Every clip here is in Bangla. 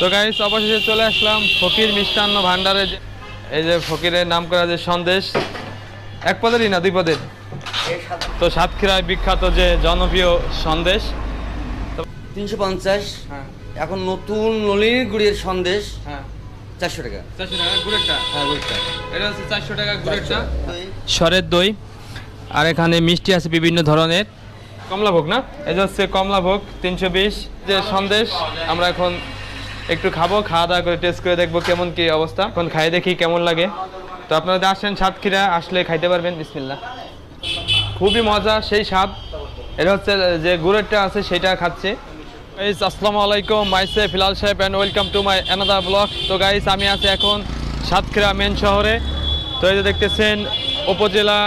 তো গাইস অবশেষে চলে আসলাম ফকির মিষ্টান্ন ভান্ডারে এই যে ফকিরের নাম করা যে সন্দেশ এক পদেরই না দুই পদের? তো সাতক্ষীরায় বিখ্যাত যে জনপ্রিয় সন্দেশ। তিনশো পঞ্চাশ। হ্যাঁ। এখন নতুন নলিনী গুড়ের সন্দেশ। হ্যাঁ। চারশো টাকা। চারশো টাকা গুড়েরটা? হ্যাঁ গুড়টা এটা হচ্ছে চারশো টাকা গুড়েরটা। সরের দই। আর এখানে মিষ্টি আছে বিভিন্ন ধরনের। কমলাভোগ না? যে হচ্ছে কমলাভোগ তিনশো বিশ। যে সন্দেশ আমরা এখন একটু খাব, খাওয়া দাওয়া করে টেস্ট করে দেখব কেমন কি অবস্থা। এখন খাই দেখি কেমন লাগে। তো আপনারা আসেন সাতক্ষীরা, আসলে খাইতে পারবেন বিসমিল্লা খুবই মজা, সেই স্বাদ। এটা হচ্ছে যে গুড়েরটা আছে, সেটা খাচ্ছে। গাইস আসসালামু আলাইকুম মাইসে ফিলাল সাহেব and welcome to my another blog তো গাইস আমি আছি এখন সাতক্ষীরা মেন শহরে। তো এই যে দেখতেছেন, উপজেলা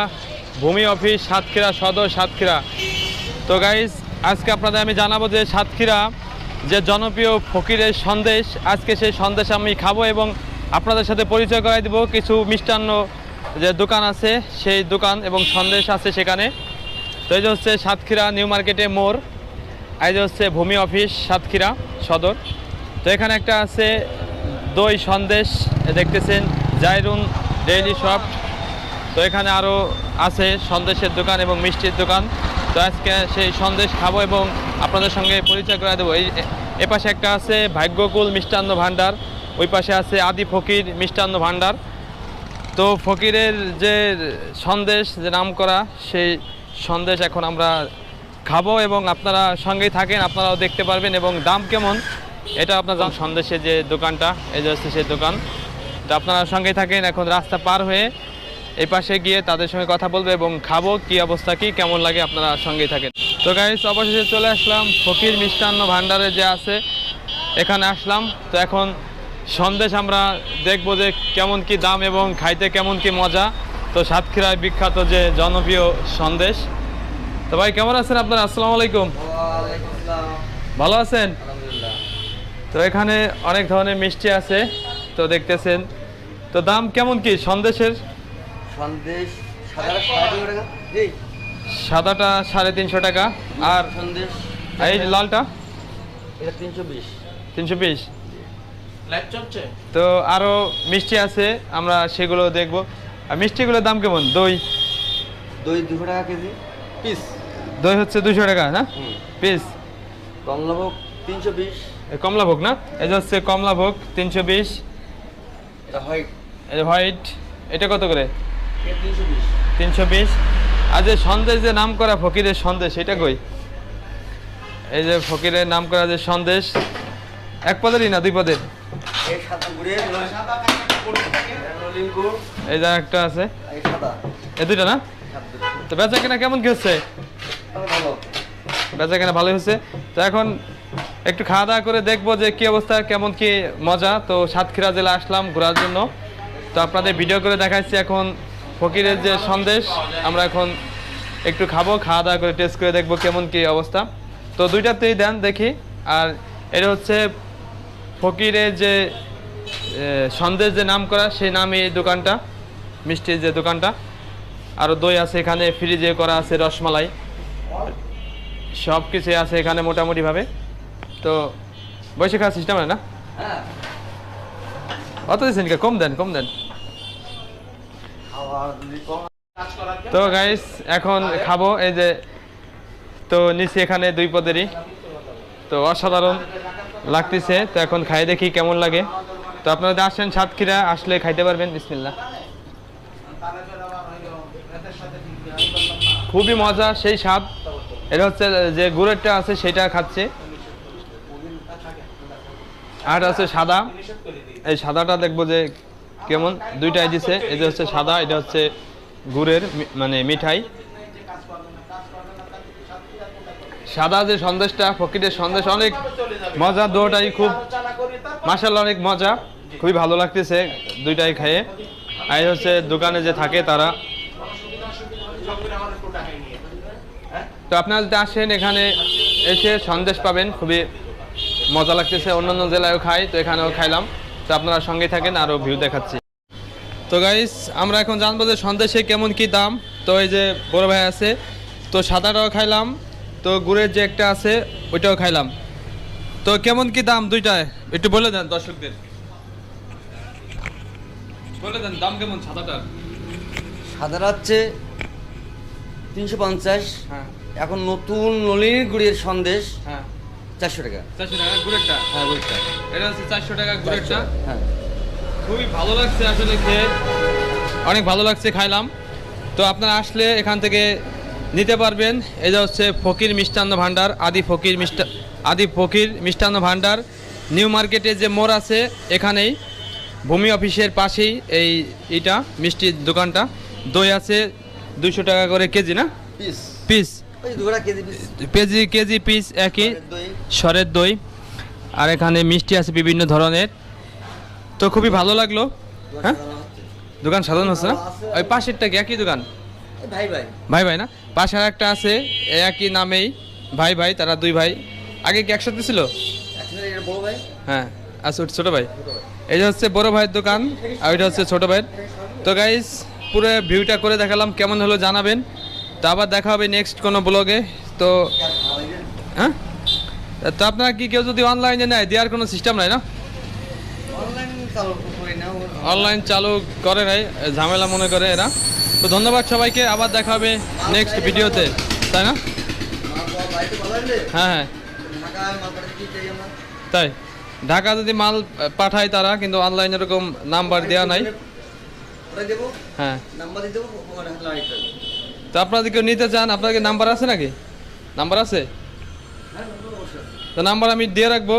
ভূমি অফিস সাতক্ষীরা সদর সাতক্ষীরা। তো গাইস আজকে আপনাদের আমি জানাব যে সাতক্ষীরা যে জনপ্রিয় ফকিরের সন্দেশ, আজকে সেই সন্দেশ আমি খাব এবং আপনাদের সাথে পরিচয় করাই দিব। কিছু মিষ্টান্ন যে দোকান আছে, সেই দোকান এবং সন্দেশ আছে সেখানে। তো এই যে হচ্ছে সাতক্ষীরা নিউ মার্কেটে মোড়, এই যে হচ্ছে ভূমি অফিস, সাতক্ষীরা সদর। তো এখানে একটা আছে দই সন্দেশ, দেখতেছেন জাইরুন ডেইলি শপ। তো এখানে আরও আছে সন্দেশের দোকান এবং মিষ্টির দোকান। তো আজকে সেই সন্দেশ খাব এবং আপনাদের সঙ্গে পরিচয় করে দেবো। এই, এ পাশে একটা আছে ভাগ্যকুল মিষ্টান্ন ভাণ্ডার, ওই পাশে আছে আদি ফকির মিষ্টান্ন ভাণ্ডার। তো ফকিরের যে সন্দেশ, যে নাম করা সেই সন্দেশ এখন আমরা খাব এবং আপনারা সঙ্গেই থাকেন, আপনারাও দেখতে পারবেন। এবং দাম কেমন? এটা আপনার সন্দেশের যে দোকানটা, এই যে হচ্ছে সেই দোকান। তো আপনারা সঙ্গেই থাকেন, এখন রাস্তা পার হয়ে এই পাশে গিয়ে তাদের সঙ্গে কথা বলব এবং খাব, কি অবস্থা, কি কেমন লাগে, আপনারা সঙ্গেই থাকেন। তো গাইস অবশেষে চলে আসলাম ফকির মিষ্টান্ন ভাণ্ডারে যে আছে এখানে আসলাম। তো এখন সন্দেশ আমরা দেখব যে কেমন কি দাম এবং খাইতে কেমন কি মজা। তো সাতক্ষীরায় বিখ্যাত যে জনপ্রিয় সন্দেশ। তো ভাই কেমন আছেন আপনার? আসসালামু আলাইকুম। ভালো আছেন? তো এখানে অনেক ধরনের মিষ্টি আছে তো দেখতেছেন। তো দাম কেমন কি সন্দেশের? সন্দেশ সাদাটা সাড়ে তিনশো টাকা আর সন্দেশ এই লালটা? এটা তিনশো বিশ। তিনশো বিশ। তো আরও মিষ্টি আছে আমরা সেগুলো দেখব। আর মিষ্টিগুলোর দাম কেমন? দই? দই দুশো টাকা কেজি। পিস? দই হচ্ছে দুশো টাকা না? পিস? কমলাভোগ তিনশো বিশ। কমলাভোগ না? এই হচ্ছে কমলাভোগ তিনশো বিশ। হোয়াইট। এই হোয়াইট এটা কত করে? তিনশো বিশ। তিনশো বিশ। আর যে সন্দেশ যে নাম করা ফকিরের সন্দেশ এটা কই? এই যে ফকিরের নাম করা যে সন্দেশ এক পদেরই না দুই পদের? এই যে একটা আছে। এই দুইটা না? তো বেচা কেনা কেমন কি হচ্ছে? বেচা কেনা ভালোই হচ্ছে। তো এখন একটু খাওয়া দাওয়া করে দেখব যে কি অবস্থা কেমন কি মজা। তো সাতক্ষীরা জেলা আসলাম ঘোরার জন্য। তো আপনাদের ভিডিও করে দেখাচ্ছি এখন ফকিরের যে সন্দেশ আমরা এখন একটু খাব খাওয়া দাওয়া করে টেস্ট করে দেখব কেমন কি অবস্থা। তো দুইটাতেই দেন দেখি। আর এটা হচ্ছে ফকিরের যে সন্দেশ যে নাম করা সেই নামে এই দোকানটা মিষ্টির যে দোকানটা। আরও দই আছে এখানে ফ্রিজে করা আছে রসমালাই। সব কিছু আছে এখানে মোটামুটিভাবে। তো খাওয়ার সিস্টেম হয় না? হ্যাঁ। অত দিচ্ছেন কম দেন কম দেন। তো গাইস এখন খাব। এই যে, তো নিচে এখানে দুই পদেরই। তো অসাধারণ লাগতেছে। তো এখন খাই দেখি কেমন লাগে। তো আপনারা যদি আসেন সাতক্ষীরা, আসলে খাইতে পারবেন। বিসমিল্লা খুবই মজা, সেই স্বাদ। এটা হচ্ছে যে গুড়েরটা আছে, সেটা খাচ্ছে। আর আছে সাদা। এই সাদাটা দেখব যে কেমন? দুইটাই দিছে। যে হচ্ছে সাদা, এটা হচ্ছে গুড়ের মানে মিঠাই। সাদা যে সন্দেশটা, ফকিরের সন্দেশ, অনেক মজা, দুটাই খুব মাসাল্লাহ অনেক মজা। খুবই ভালো লাগতেছে দুইটাই খেয়ে আর হচ্ছে দোকানে যে থাকে তারা। তো আপনারা যদি আসেন এখানে, এসে সন্দেশ পাবেন, খুবই মজা লাগতেছে। অন্যান্য জেলায়ও খাই, তো এখানেও খাইলাম। তো আপনারা সঙ্গে থাকেন আরও ভিউ দেখাচ্ছি। তো গাইস আমরা এখন জানব যে সন্দেশে কেমন কি দাম। তো এই যে বড় ভাই আছে তো সাদাটাও খাইলাম তো গুড়ের যে একটা আছে ওইটাও খাইলাম। তো কেমন কি দাম দুইটায়? একটু বলে দেন দর্শকদের। বলে দেন দাম কেমন সাদাটার? সাদাটা হচ্ছে তিনশো পঞ্চাশ। হ্যাঁ। এখন নতুন নলিনী গুড়ের সন্দেশ। হ্যাঁ। চারশো টাকা। চারশো টাকা গুড়েরটা? হ্যাঁ বলটা এটা হচ্ছে চারশো টাকা গুড়েরটা। হ্যাঁ। খুবই ভালো লাগছে আসলে খেয়ে। অনেক ভালো লাগছে খাইলাম। তো আপনারা আসলে এখান থেকে নিতে পারবেন। এটা হচ্ছে ফকির মিষ্টান্ন ভাণ্ডার আদি ফকির মিষ্টা আদি ফকির মিষ্টান্ন ভাণ্ডার নিউ মার্কেটে যে মোড় আছে এখানেই। ভূমি অফিসের পাশেই এই এটা মিষ্টির দোকানটা। দই আছে দুশো টাকা করে কেজি না? Piece. Piece. KG piece. KG KG piece একই। দই সরের দই আর এখানে মিষ্টি আছে বিভিন্ন ধরনের। তো খুবই ভালো লাগল। হ্যাঁ? দোকান সাধারণ হচ্ছে না? ওই পাশেরটা কি? একই দোকান? ভাই ভাই। ভাই ভাই না? পাশে আর একটা আছে একই নামেই। ভাই ভাই তারা দুই ভাই। আগে কি একসাথে ছিল? এটা হ্যাঁ ওটা ছোটো ভাই। যে হচ্ছে বড় ভাইয়ের দোকান আর ওইটা হচ্ছে ছোটো ভাইয়ের। তো গাইস পুরো ভিউটা করে দেখালাম কেমন হলো জানাবেন। তো আবার দেখা হবে নেক্সট কোনো ব্লগে তো হ্যাঁ? তো আপনার কি কেউ যদি অনলাইনে নেয় দেওয়ার কোনো সিস্টেম নাই না? অনলাইন চালু করি নাই ঝামেলা মনে করে এরা। তো ধন্যবাদ সবাইকে আবার দেখা হবে নেক্সট ভিডিওতে তাই না? হ্যাঁ হ্যাঁ। তাই ঢাকা যদি মাল পাঠায় তারা কিন্তু অনলাইন এরকম নাম্বার দেওয়া নাই। হ্যাঁ। তো আপনারা কেউ নিতে চান আপনাদের নাম্বার আছে নাকি? নাম্বার আছে? তো নাম্বার আমি দিয়ে রাখব।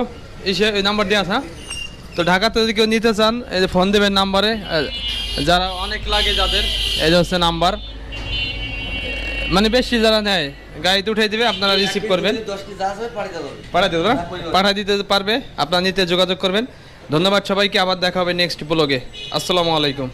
এসে এই নাম্বার দিয়ে হ্যাঁ তো ঢাকাতে যদি কেউ নিতে চান, এই যে ফোন দেবেন নাম্বারে যারা অনেক লাগে যাদের, এই যে হচ্ছে নাম্বার। মানে বেশি যারা নেয়, গাড়িতে উঠে দিবে, আপনারা রিসিভ করবেন। পাঠিয়ে দেবো পাঠাতে দেবো পাঠা দিতে পারবে, আপনারা নিতে যোগাযোগ করবেন। ধন্যবাদ সবাইকে, আবার দেখা হবে নেক্সট ব্লগে আসসালামু আলাইকুম।